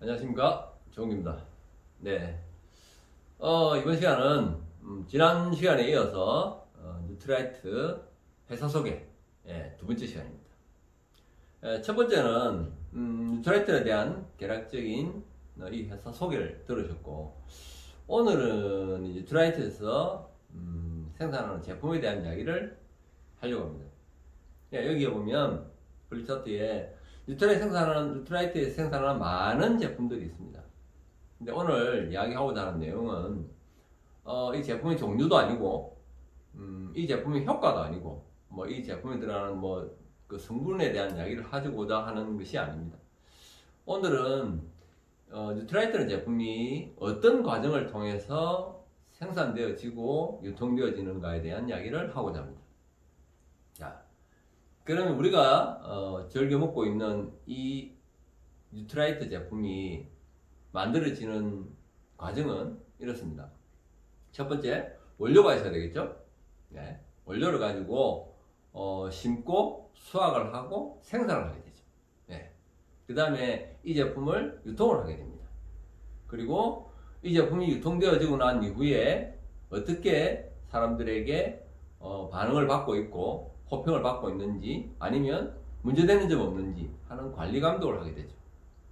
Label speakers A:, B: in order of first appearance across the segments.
A: 안녕하십니까 정욱입니다. 네. 어, 이번 시간은 음, 지난 시간에 이어서 어, 뉴트라이트 회사 소개 예, 두 번째 시간입니다. 예, 첫 번째는 음, 뉴트라이트에 대한 개략적인 어, 이 회사 소개를 들으셨고 오늘은 이 뉴트라이트에서 음, 생산하는 제품에 대한 이야기를 하려고 합니다. 예, 여기에 보면 블리차트에 뉴트라이트 생산하는, 뉴트라이트에서 생산하는 많은 제품들이 있습니다. 근데 오늘 이야기하고자 하는 내용은, 어, 이 제품의 종류도 아니고, 음, 이 제품의 효과도 아니고, 뭐, 이 제품에 들어가는 뭐, 그 성분에 대한 이야기를 하고자 하는 것이 아닙니다. 오늘은, 어, 뉴트라이트는 제품이 어떤 과정을 통해서 생산되어지고 유통되어지는가에 대한 이야기를 하고자 합니다. 자, 그러면 우리가 어, 즐겨 먹고 있는 이 뉴트라이트 제품이 만들어지는 과정은 이렇습니다. 첫 번째 원료가 있어야 되겠죠. 네, 원료를 가지고 어, 심고 수확을 하고 생산을 하게 되죠. 네. 그 다음에 이 제품을 유통을 하게 됩니다. 그리고 이 제품이 유통되어지고 난 이후에 어떻게 사람들에게 어, 반응을 받고 있고 호평을 받고 있는지 아니면 문제되는 점 없는지 하는 관리 감독을 하게 되죠.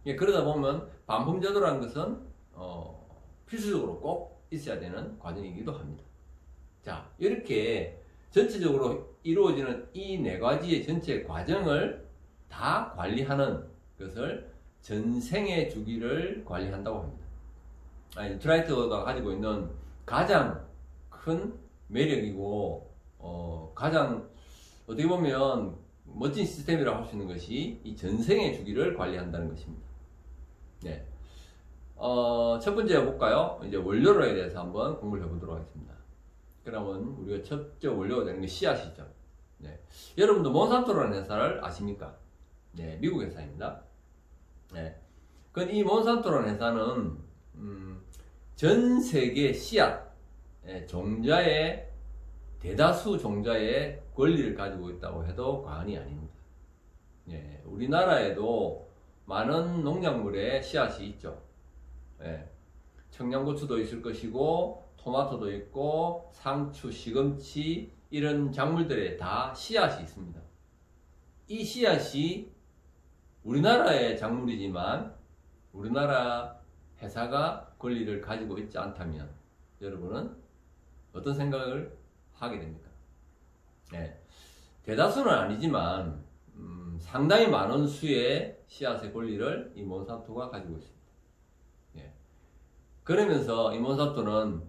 A: 예, 그러다 보면 반품 제도라는 것은 어, 필수적으로 꼭 있어야 되는 과정이기도 합니다. 자, 이렇게 전체적으로 이루어지는 이 네 가지의 전체 과정을 다 관리하는 것을 전생의 주기를 관리한다고 합니다. 아니, 트라이트가 가지고 있는 가장 큰 매력이고 어, 가장 어떻게 보면 멋진 시스템이라고 할 수 있는 것이 이 전생의 주기를 관리한다는 것입니다. 네. 어, 첫 번째 볼까요? 이제 원료로에 대해서 한번 공부를 해보도록 하겠습니다. 그러면 우리가 첫째 원료가 되는 게 씨앗이죠. 네. 여러분도 몬산토라는 회사를 아십니까? 네, 미국 회사입니다. 네. 그이 몬산토라는 회사는 음, 전 세계 씨앗 예, 종자의 대다수 종자의 권리를 가지고 있다고 해도 과언이 아닙니다. 예, 우리나라에도 많은 농작물의 씨앗이 있죠. 예, 청양고추도 있을 것이고, 토마토도 있고, 상추, 시금치, 이런 작물들에 다 씨앗이 있습니다. 이 씨앗이 우리나라의 작물이지만, 우리나라 회사가 권리를 가지고 있지 않다면, 여러분은 어떤 생각을 하게 됩니까? 네. 대다수는 아니지만 음, 상당히 많은 수의 씨앗의 권리를 이 몬산토가 가지고 있습니다. 예. 그러면서 이 몬산토는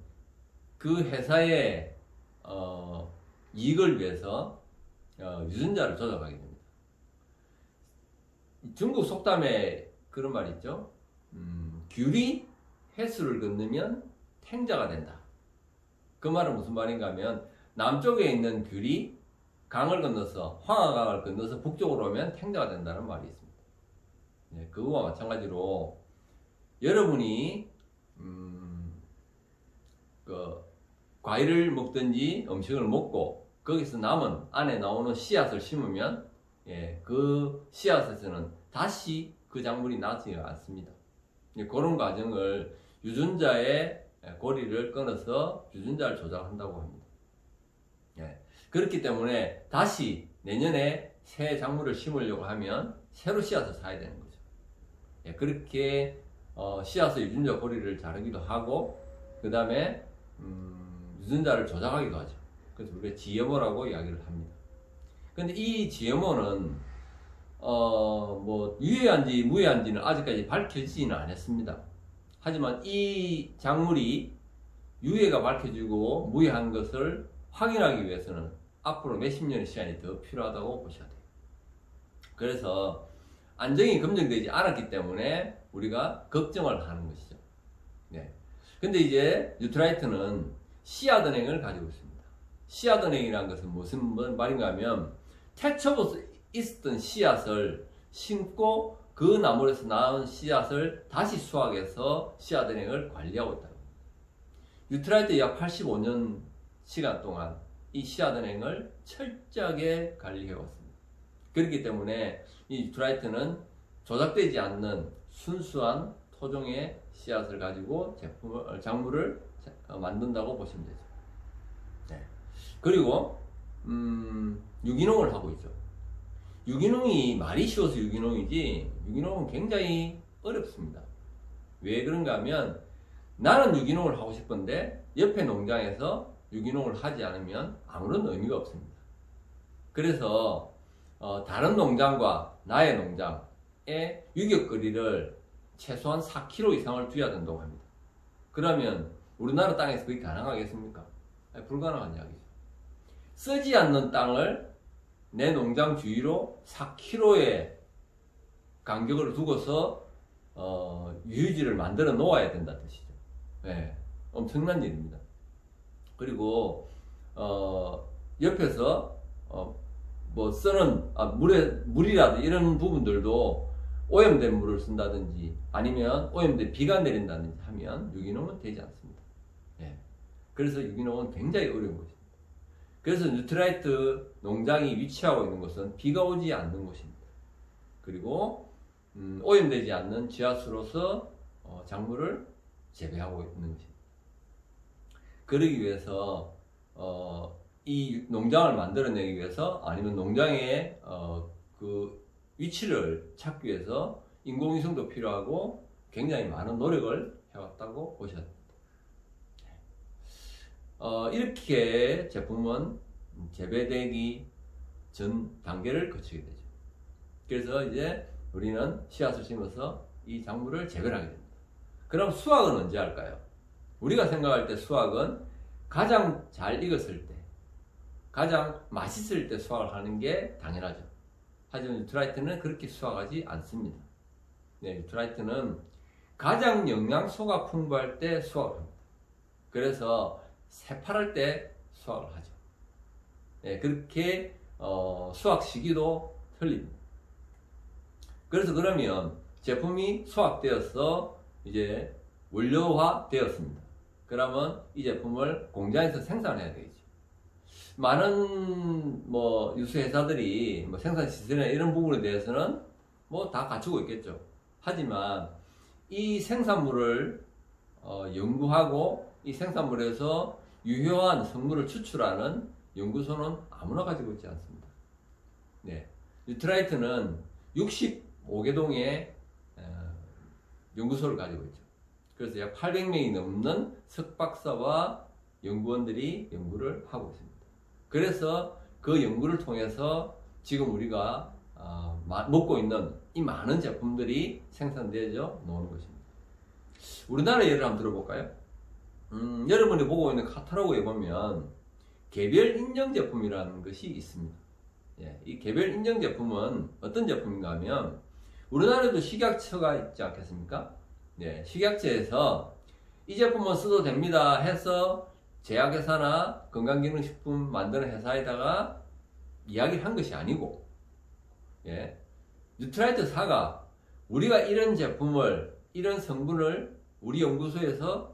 A: 그 회사의 어, 이익을 위해서 어, 유전자를 조작하게 됩니다. 중국 속담에 그런 말이 있죠. 음, 귤이 해수를 건너면 탱자가 된다. 그 말은 무슨 말인가 하면 남쪽에 있는 귤이 강을 건너서 황하강을 건너서 북쪽으로 오면 탱자가 된다는 말이 있습니다. 네, 그거와 마찬가지로 여러분이 음, 그 과일을 먹든지 음식을 먹고 거기서 남은 안에 나오는 씨앗을 심으면 예, 그 씨앗에서는 다시 그 작물이 나지가 않습니다. 예, 그런 과정을 유전자의 고리를 끊어서 유전자를 조작한다고 합니다. 예. 그렇기 때문에 다시 내년에 새 작물을 심으려고 하면 새로 씨앗을 사야 되는 거죠. 예. 그렇게 어, 씨앗의 유전자 고리를 자르기도 하고 그 다음에 음, 유전자를 조작하기도 하죠. 그래서 우리가 GMO라고 이야기를 합니다. 근데 이 GMO는 어, 뭐 유해한지 무해한지는 아직까지 밝혀지지는 않았습니다. 하지만 이 작물이 유해가 밝혀지고 무해한 것을 확인하기 위해서는 앞으로 몇십 년의 시간이 더 필요하다고 보셔야 돼요. 그래서 안정이 검증되지 않았기 때문에 우리가 걱정을 하는 것이죠. 네. 근데 이제 뉴트라이트는 씨앗은행을 가지고 있습니다. 씨앗은행이라는 것은 무슨 말인가 하면 태초부터 있었던 씨앗을 심고 그 나물에서 나온 씨앗을 다시 수확해서 씨앗은행을 관리하고 있다. 뉴트라이트 약 85년 시간 동안 이 씨앗은행을 철저하게 관리해 왔습니다. 그렇기 때문에 이 뉴트라이트는 조작되지 않는 순수한 토종의 씨앗을 가지고 제품을 어, 작물을 자- 어, 만든다고 보시면 되죠. 네. 그리고 음, 유기농을 하고 있죠. 유기농이 말이 쉬워서 유기농이지 유기농은 굉장히 어렵습니다. 왜 그런가 하면 나는 유기농을 하고 싶은데 옆에 농장에서 유기농을 하지 않으면 아무런 의미가 없습니다. 그래서 어, 다른 농장과 나의 농장의 유격거리를 최소한 4km 이상을 두어야 된다고 합니다. 그러면 우리나라 땅에서 그게 가능하겠습니까? 아니, 불가능한 이야기죠. 쓰지 않는 땅을 내 농장 주위로 4km의 간격을 두고서 어, 유유지를 만들어 놓아야 된다는 뜻이죠. 네, 엄청난 일입니다. 그리고 어, 옆에서 어, 뭐 쓰는 아, 물에 물이라도 이런 부분들도 오염된 물을 쓴다든지 아니면 오염된 비가 내린다든지 하면 유기농은 되지 않습니다. 예. 그래서 유기농은 굉장히 어려운 것입니다. 그래서 뉴트라이트 농장이 위치하고 있는 곳은 비가 오지 않는 곳입니다. 그리고 음, 오염되지 않는 지하수로서 어, 작물을 재배하고 있는 것입니다. 그러기 위해서 어, 이 농장을 만들어내기 위해서 아니면 농장의 어, 그 위치를 찾기 위해서 인공위성도 필요하고 굉장히 많은 노력을 해왔다고 보셔야 됩니다. 어, 이렇게 제품은 재배되기 전 단계를 거치게 되죠. 그래서 이제 우리는 씨앗을 심어서 이 작물을 재배하게 됩니다. 그럼 수확은 언제 할까요? 우리가 생각할 때 수확은 가장 잘 익었을 때, 가장 맛있을 때 수확을 하는 게 당연하죠. 하지만 유트라이트는 그렇게 수확하지 않습니다. 네, 유트라이트는 가장 영양소가 풍부할 때 수확을 합니다. 그래서 새파랄 때 수확을 하죠. 네, 그렇게 어, 수확 시기도 틀립니다. 그래서 그러면 제품이 수확되어서 이제 원료화 되었습니다. 그러면 이 제품을 공장에서 생산해야 되겠죠. 많은 뭐 유수 회사들이 뭐 생산 시설이나 이런 부분에 대해서는 뭐 다 갖추고 있겠죠. 하지만 이 생산물을 어, 연구하고 이 생산물에서 유효한 성분을 추출하는 연구소는 아무나 가지고 있지 않습니다. 네. 뉴트라이트는 65개 동의 어, 연구소를 가지고 있죠. 그래서 약 800명이 넘는 석박사와 연구원들이 연구를 하고 있습니다. 그래서 그 연구를 통해서 지금 우리가 어, 마- 먹고 있는 이 많은 제품들이 생산되어져 나오는 것입니다. 우리나라 예를 한번 들어볼까요? 음, 여러분이 보고 있는 카탈로그에 보면 개별 인정 제품이라는 것이 있습니다. 예, 이 개별 인정 제품은 어떤 제품인가 하면 우리나라에도 식약처가 있지 않겠습니까? 네, 식약처에서 이 제품은 써도 됩니다 해서 제약회사나 건강기능식품 만드는 회사에다가 이야기를 한 것이 아니고 예, 뉴트라이트 사가 우리가 이런 제품을 이런 성분을 우리 연구소에서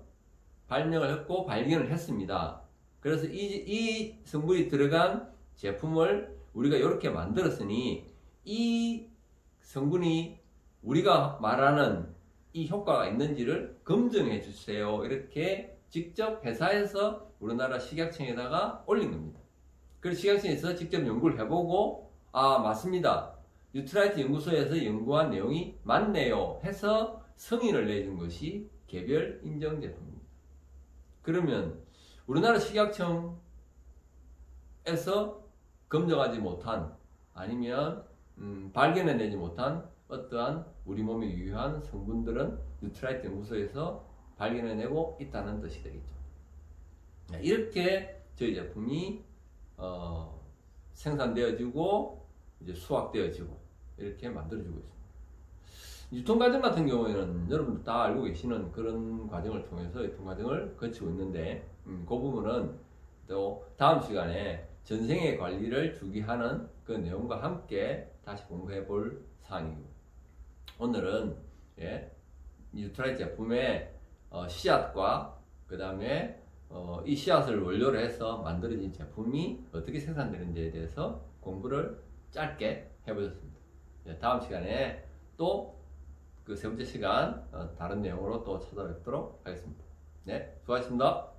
A: 발명을 했고 발견을 했습니다. 그래서 이, 이 성분이 들어간 제품을 우리가 이렇게 만들었으니 이 성분이 우리가 말하는 이 효과가 있는지를 검증해 주세요. 이렇게 직접 회사에서 우리나라 식약청에다가 올린 겁니다. 그래서 식약청에서 직접 연구를 해보고 아 맞습니다. 뉴트라이트 연구소에서 연구한 내용이 맞네요 해서 승인을 내준 것이 개별 인정 제품입니다. 그러면 우리나라 식약청에서 검증하지 못한 아니면 음, 발견해내지 못한 어떠한 우리 몸에 유효한 성분들은 뉴트라이트 연구소에서 발견해내고 있다는 뜻이 되겠죠. 네, 이렇게 저희 제품이 어, 생산되어지고 이제 수확되어지고 이렇게 만들어지고 있습니다. 유통 과정 같은 경우에는 여러분들 다 알고 계시는 그런 과정을 통해서 유통 과정을 거치고 있는데 음, 그 부분은 또 다음 시간에 전생의 관리를 주기하는 그 내용과 함께 다시 공부해 볼 사항입니다. 오늘은 예, 뉴트라이트 제품의 어, 씨앗과 그 다음에 어, 이 씨앗을 원료로 해서 만들어진 제품이 어떻게 생산되는지에 대해서 공부를 짧게 해보셨습니다. 예, 다음 시간에 또 그 세 번째 시간 어, 다른 내용으로 또 찾아뵙도록 하겠습니다. 네, 수고하셨습니다.